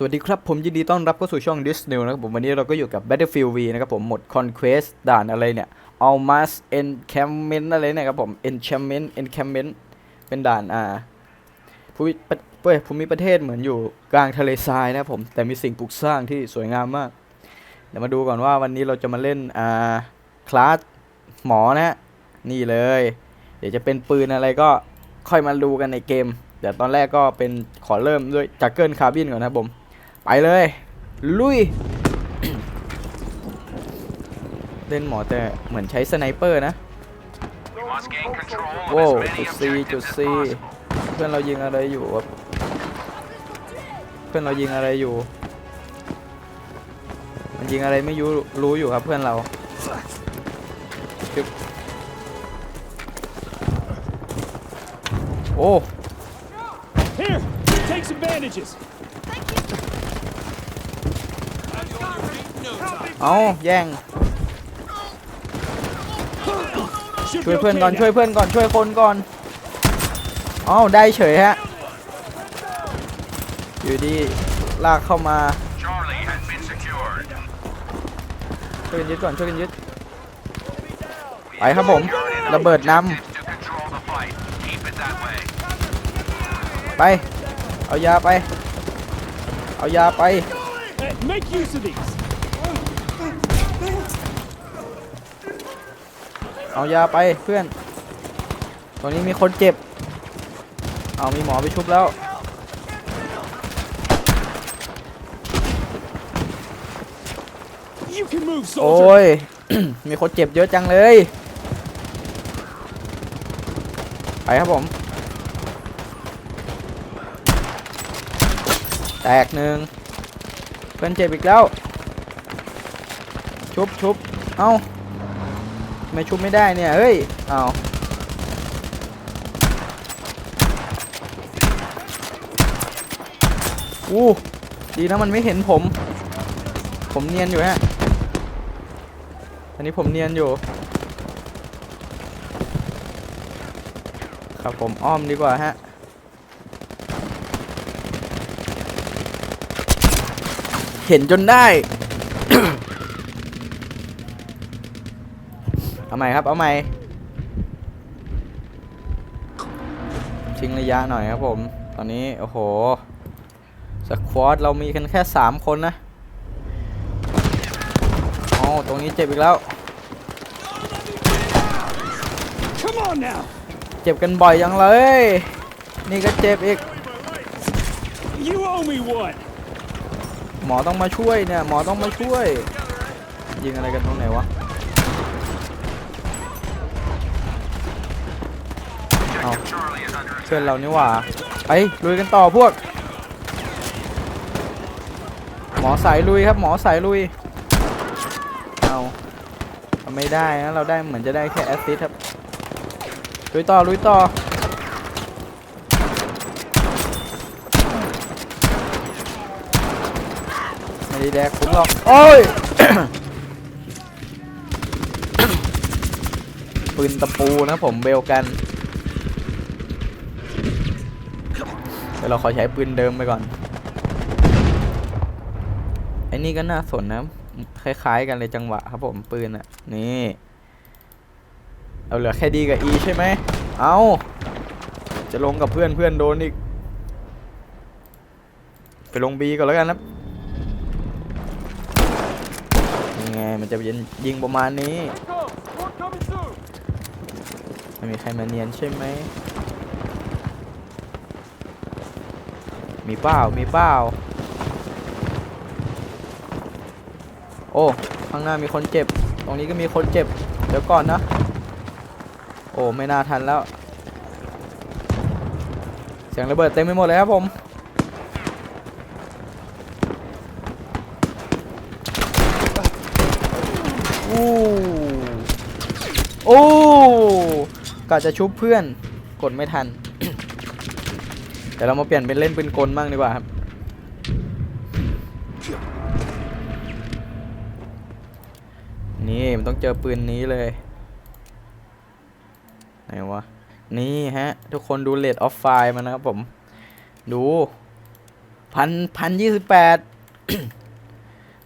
สวัสดีครับ ผมยินดีต้อนรับเข้าสู่ช่อง This New นะครับผมวันนี้เราก็อยู่กับ Battlefield V นะครับผมหมด Conquest ด่านอะไรเนี่ย Almas Encampment อะไรเนี่ยครับผม Encampment Encampment เป็นด่านอ่าภูมิประเว้ยภูมิประเทศเหมือนอยู่กลางทะเลทรายนะครับผมแต่มีสิ่งปลูกสร้างที่สวยงามมาก เดี๋ยวมาดูก่อนว่าวันนี้เราจะมาเล่นอ่าคลาสหมอนะฮะนี่เลย เดี๋ยวจะเป็นปืนอะไรก็ค่อยมาดูกันในเกมเดี๋ยวตอนแรกก็เป็นขอเริ่มด้วยจักเกิลคาร์บินก่อนนะครับผม ไปเลย ลุย เล่นหมอแต่เหมือนใช้สไนเปอร์นะโว้จุดซีจุดซีเพื่อนเรายิงอะไรอยู่ครับเพื่อนเรายิงอะไรอยู่ มันยิงอะไรไม่รู้รู้อยู่ครับเพื่อนเราจึ๊บโอ้ เอาแย่ง ช่วยเพื่อนก่อนช่วยเพื่อนก่อนช่วยคนก่อนเอาได้เฉยฮะ อยู่ดีลากเข้ามา ช่วยกันยึดก่อนช่วยกันยึด ไปครับผม ระเบิดนำไป เอายาไป เอายาไป make use of these. เอายาไปเพื่อนตรงนี้มีคนเจ็บ เอามีหมอไปชุบแล้ว You can move, โอ้ soldier. ย มีคนเจ็บเยอะจังเลย ไปครับผม แตกหนึ่ง เพื่อนเจ็บอีกแล้ว ชุบชุบเอ้าไม่ชุบไม่ได้เนี่ย เฮ้ย เอาอู้ดีนะมันไม่เห็นผม ผมเนียนอยู่ฮะ อันนี้ผมเนียนอยู่ ครับผมอ้อมดีกว่าฮะ เห็นจนได้ เอาใหม่ครับ เอาใหม่ ทิ้งระยะหน่อยครับผม ตอนนี้ โอ้โห สควอตเรามีกันแค่ 3 คนนะอ๋อตรงนี้เจ็บอีกแล้ว เจ็บกันบ่อยยังเลย นี่ก็เจ็บอีก หมอต้องมาช่วยเนี่ย หมอต้องมาช่วย ยิงอะไรกันตรงไหนวะเพื่อนเรานี่หว่าไปลุยกันต่อพวก หมอสายลุยครับ หมอสายลุย เอาไม่ได้นะเราได้เหมือนจะได้แค่แอสซิสครับ ลุยต่อลุยต่อ ไม่ได้แดกผมหรอกโอ้ย ปืนตะปูนะผมเบลกันเดี๋ยวเราขอใช้ปืนเดิมไปก่อนไอ้นี่ก็น่าสนนะ คล้ายๆกันเลยจังหวะครับผมปืนอะนี่ เอาเหลือแค่ดีกับอีใช่ไหม เอาจะลงกับเพื่อนเพื่อนโดนอีก ไปลงบีก่อนแล้วกันครับยังไง มันจะยิงยิงประมาณนี้ ไม่มีใครมาเนียนใช่ไหม มีเปล่ามีเปล่าโอ้ ข้างหน้ามีคนเจ็บ ตรงนี้ก็มีคนเจ็บ เดี๋ยวก่อนนะ โอ้ ไม่น่าทันแล้ว เสียงระเบิดเต็มไปหมดเลยครับผม อู้โอ้ กะจะชุบเพื่อนกดไม่ทันเดี๋ยวเรามาเปลี่ยนเป็นเล่นปืนกลบ้างดีกว่าครับ นี่มันต้องเจอปืนนี้เลยไหนวะ นี่ฮะ ทุกคนดูเลดออฟไฟมันนะครับผม ดูพันพันยี่สิบแปด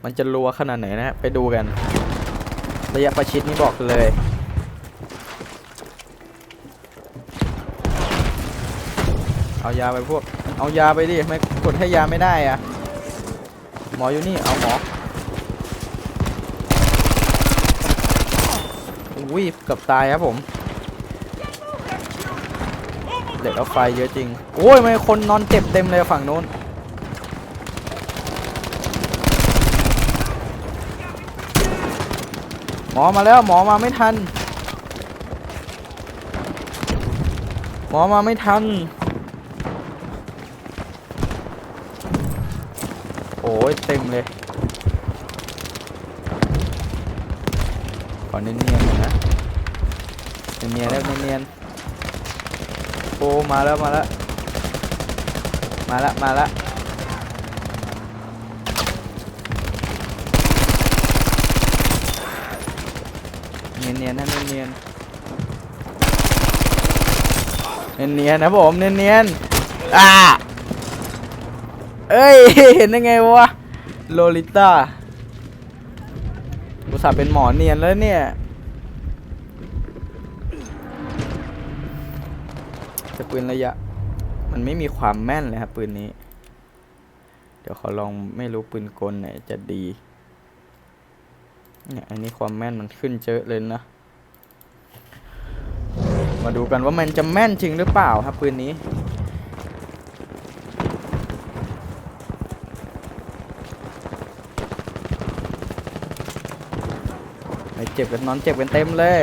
มันจะรัวขนาดไหนนะฮะ ไปดูกัน ระยะประชิดนี่บอกเลย เอายาไปพวก เอายาไปดิไม่กดให้ยาไม่ได้อะหมออยู่นี่ เอาหมออุ้ยเกือบตายครับผมเหล็กเอาไฟเยอะจริง โอ้ยไม่คนนอนเจ็บเต็มเลยฝั่งโน้น หมอมาแล้วหมอมาไม่ทัน หมอมาไม่ทัน โอ้ยเต็มเลยขอเนียนๆหน่อยนะเนียนๆแล้วเนียนๆโอ้มาแล้วมาแล้วมาแล้วมาแล้วเนียนๆนะเนียนๆเนียนๆนะผมเนียนๆอ่า เอ้ย เห็นได้ไงวะ โลลิต้าอุตส่าห์เป็นหมอเนียนแล้วเนี่ยแต่ปืนระยะ มันไม่มีความแม่นเลยครับปืนนี้ เดี๋ยวขอลองไม่รู้ปืนกลไหนจะดี เนี่ยอันนี้ความแม่นมันขึ้นเยอะเลยนะ มาดูกันว่ามันจะแม่นจริงหรือเปล่าครับปืนนี้ เจ็บกันนอนเจ็บกันเต็มเลย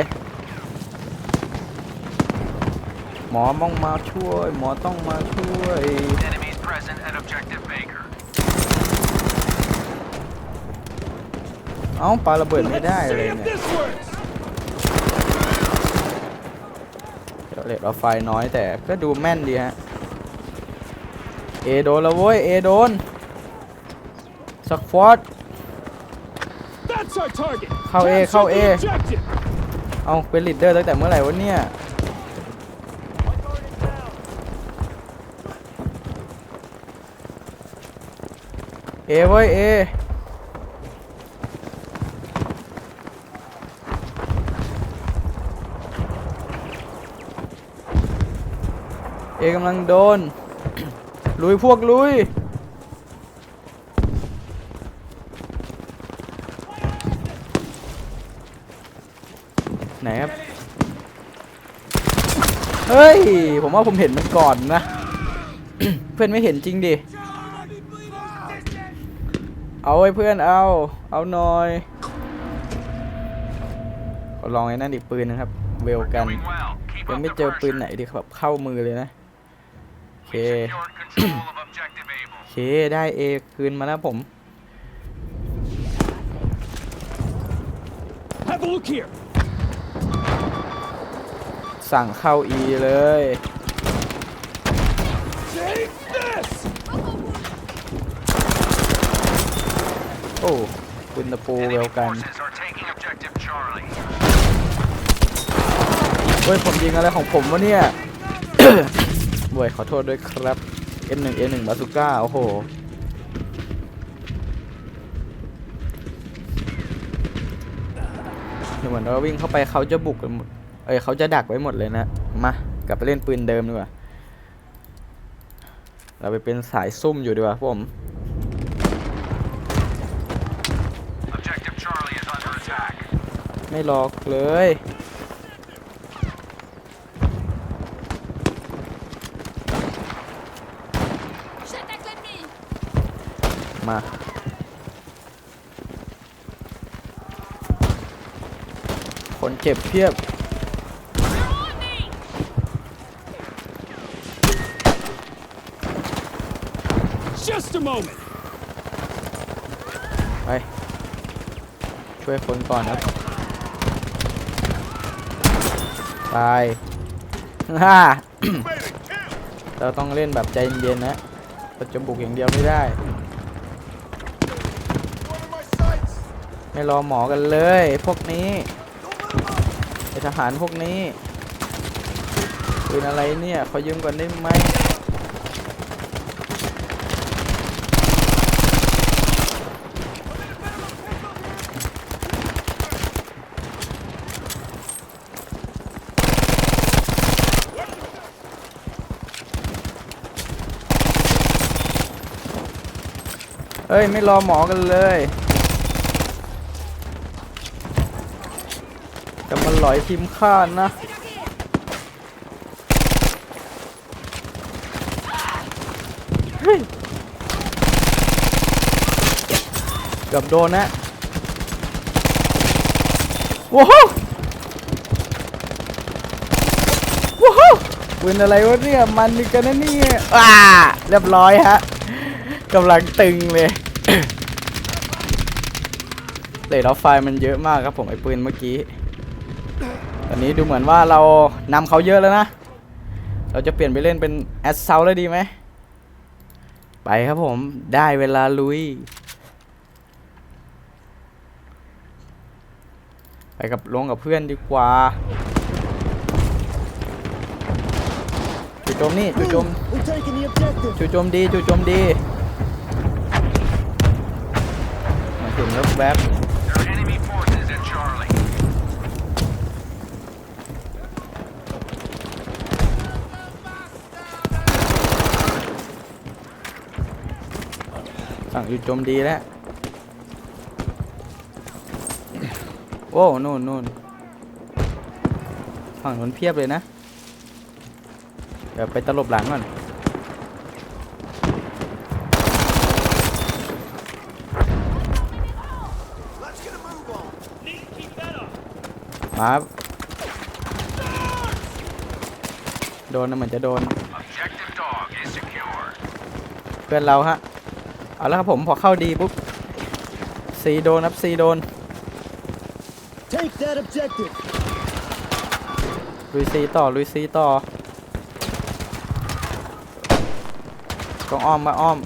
หมอมองมาช่วย หมอต้องมาช่วย Enemies present at Objective Baker. เอ้าปาระเบิดไม่ได้ Let's เลย see if เนี่ย this works. เดี๋ยวเลดเราไฟน้อยแต่ก็ดูแม่นดีฮะ เอโดนแล้วเว้ย เอโดนสักฟอร์ด That's our target. เข้า A Capture เข้า the A objective. เอาเป็นลีดเดอร์ตั้งแต่เมื่อไหร่วะเนี่ยเอเว้ยเอเอกำลังโดน ลุยพวกลุย ไหนครับ เฮ้ย ผมว่าผมเห็นมันก่อนนะ เพื่อนไม่เห็นจริงดิ เอาไว้เพื่อนเอา เอาหน่อยลองไอ้นั่นอีกปืนนะครับ เวลกันยังไม่เจอปืนไหนที่แบบเข้ามือเลยนะโอเคโอเคได้เอคืนมาแล้วผม Have a look here. สั่งเข้า E เลย โอ้ปืนตะปูเวลกันเฮ้ย ผมยิงอะไรของผมวะเนี่ยบวยขอโทษด้วยครับ N1 N1 บาซูก้า โอ้โหเหมือนเราวิ่งเข้าไปเขาจะบุกกันหมด อ้ยเขาจะดักไว้หมดเลยนะมากลับไปเล่นปืนเดิมดีกว่าเราไปเป็นสายซุ่มอยู่ดีกว่าผม Objective Charlie is under attack. ไม่หลอกเลย J'attaque l'ennemi มาคนเจ็บเพียบ a moment. ไป ช่วยคนก่อนครับ ตาย ฮ่า เราต้องเล่นแบบใจเย็นๆนะเราจะบุกอย่างเดียวไม่ได้ ไม่รอหมอกันเลย พวกนี้ไอทหารพวกนี้ปืนอะไรเนี่ย ขอยืมก่อนได้ไหม เฮ้ย ไม่รอหมอกันเลยจะมาหลอยทีมข้านะ เฮ้ยเกือบโดนนะว้าวว้าวปืนอะไรวะเนี่ย มันนี่กันนะเนี่ยอ่าเรียบร้อยฮะ กำลังตึงเลยเลดออฟไฟมันเยอะมากครับผมไอ้ปืนเมื่อกี้ ตอนนี้ดูเหมือนว่าเรานำเขาเยอะแล้วนะ เราจะเปลี่ยนไปเล่นเป็นแอสเซลแล้วดีไหม ไปครับผมได้เวลาลุย ไปกับลงกับเพื่อนดีกว่าจู่โจมนี่จู่โจมจู่โจมดีจู่โจมดี มาถึงแวบสั่งจู่โจมดีแล้ว โอ้นู่นนู่นฝั่งนู้นเพียบเลยนะ เดี๋ยวไปตลบหลังก่อน มาครับโดนนะเหมือนจะโดน Objective dog is secure. เพื่อนเราฮะ เอาแล้วครับผมพอเข้าดีปุ๊บซีโดนครับซีโดน Take that objective. ลุยซีต่อลุยซีต่อต้องอ้อมมาอ้อม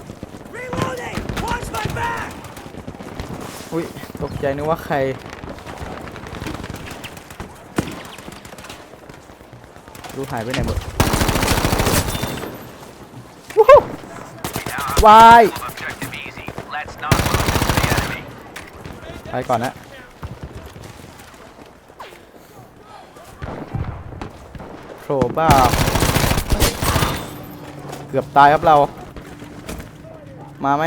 Reloading! Watch my back! อุ้ยตกใจนึกว่าใคร ดูหายไปไหนหมดวู้ฮู้ Now วายไปก่อนนะโผล่บ้า เกือบตายครับเรา มาไหม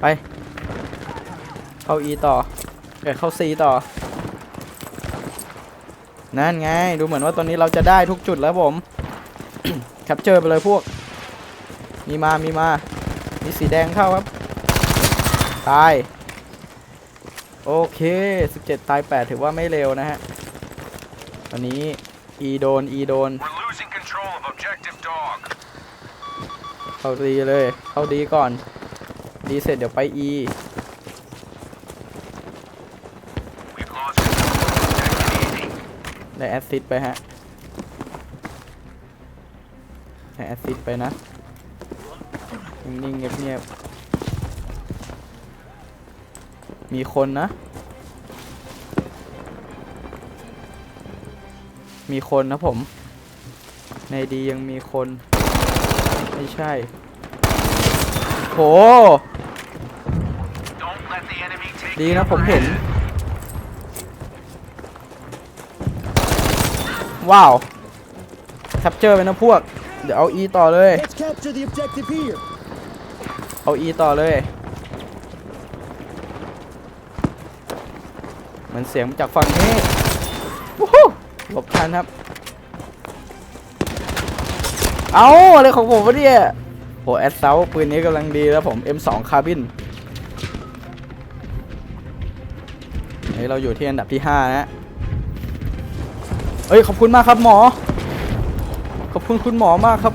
ไป เข้า E ต่อ เอ้เข้า C ต่อ นั่นไง ดูเหมือนว่าตอนนี้เราจะได้ทุกจุดแล้วผมแคปเจอร์ไปเลยพวก มีมา มีมา มีสีแดงเข้าครับ ตาย โอเค 17 ตาย 8 ถือว่าไม่เร็วนะฮะ ตอนนี้ E โดน E โดน เข้าดีเลย เข้าดีก่อน ดีเสร็จเดี๋ยวไป E ได้แอสซิดไปฮะได้แอสซิดไปนะ นิ่งๆเงียบๆมีคนนะ มีคนนะผม ในดียังมีคน ไม่ใช่ โห ดีนะผมเห็น ว้าวแคปเจอร์ไปนะพวก เดี๋ยวเอา E ต่อเลย Let's capture the objective here. เอา E ต่อเลย เหมือนเสียงมาจากฝั่งนี้วู้ฮู้หลบทันครับ เอาอะไรของผมวะเนี่ยโหแอดเซลปืนนี้กำลังดีแล้วผม M2 คาร์บินนี่เราอยู่ที่อันดับที่ 5 นะ เอ้ยขอบคุณมากครับหมอ ขอบคุณคุณหมอมากครับ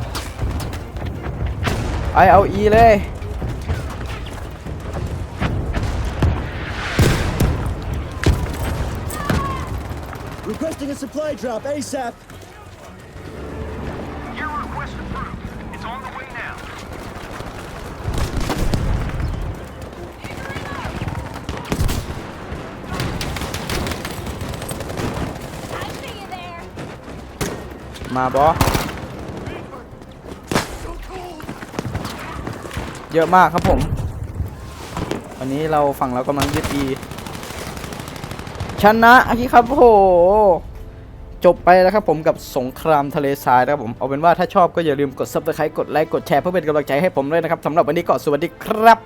ไอเอาอีเลย มาบอเยอะมากครับผม วันนี้เราฝั่งเรากำลังยึดอีชนะอันนี้ครับโอ้โหจบไปแล้วครับผมกับสงครามทะเลทรายนะครับผมเอาเป็นว่าถ้าชอบก็อย่าลืมกด subscribe กดไลค์กดแชร์เพื่อเป็นกำลังใจให้ผมด้วยนะครับสำหรับวันนี้ก็สวัสดีครับ